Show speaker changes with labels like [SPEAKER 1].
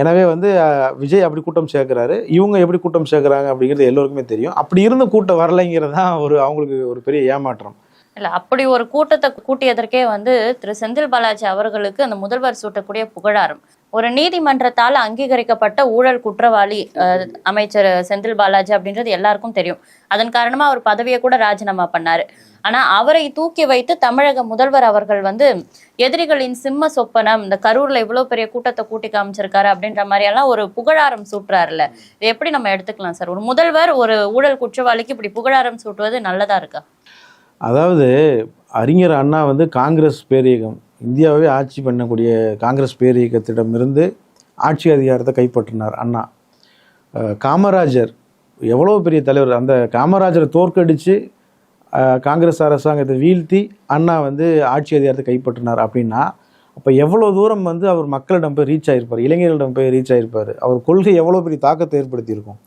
[SPEAKER 1] எனவே வந்து விஜய் அப்படி கூட்டம் சேர்க்குறாரு. இவங்க எப்படி கூட்டம் சேர்க்குறாங்க அப்படிங்கிறது எல்லோருக்குமே தெரியும். அப்படி இருந்த கூட்டம் வரலைங்கிறது தான் ஒரு அவங்களுக்கு ஒரு பெரிய ஏமாற்றம்.
[SPEAKER 2] இல்ல அப்படி ஒரு கூட்டத்தை கூட்டியதற்கே வந்து திரு. செந்தில் பாலாஜி அவர்களுக்கு அந்த முதல்வர் சூட்டக்கூடிய புகழாரம். ஒரு நீதிமன்றத்தால் அங்கீகரிக்கப்பட்ட ஊழல் குற்றவாளி அஹ், அமைச்சர் செந்தில் பாலாஜி அப்படின்றது எல்லாருக்கும் தெரியும். அதன் காரணமா அவர் பதவியை கூட ராஜினாமா பண்ணாரு. ஆனா அவரை தூக்கி வைத்து தமிழக முதல்வர் அவர்கள் வந்து எதிரிகளின் சிம்ம சொப்பனம் இந்த கரூர்ல இவ்வளவு பெரிய கூட்டத்தை கூட்டி காமிச்சிருக்காரு அப்படின்ற மாதிரி எல்லாம் ஒரு புகழாரம் சூட்டுறாருல்ல. இது எப்படி நம்ம எடுத்துக்கலாம் சார்? ஒரு முதல்வர் ஒரு ஊழல் குற்றவாளிக்கு இப்படி புகழாரம் சூட்டுவது நல்லதா இருக்கா?
[SPEAKER 1] அதாவது அறிஞர் அண்ணா வந்து காங்கிரஸ் பேரியகம் இந்தியாவே ஆட்சி பண்ணக்கூடிய காங்கிரஸ் பேரியக்கத்திடமிருந்து ஆட்சி அதிகாரத்தை கைப்பற்றினார் அண்ணா. காமராஜர் எவ்வளோ பெரிய தலைவர் அந்த காமராஜரை தோற்கடித்து காங்கிரஸ் அரசாங்கத்தை வீழ்த்தி அண்ணா வந்து ஆட்சி அதிகாரத்தை கைப்பற்றினார் அப்படின்னா அப்போ எவ்வளோ தூரம் வந்து அவர் மக்களிடம் போய் ரீச் ஆகிருப்பார் இளைஞர்களிடம் போய் ரீச் ஆகிருப்பார் அவர் கொள்கை எவ்வளோ பெரிய தாக்கத்தை ஏற்படுத்தியிருக்கும்?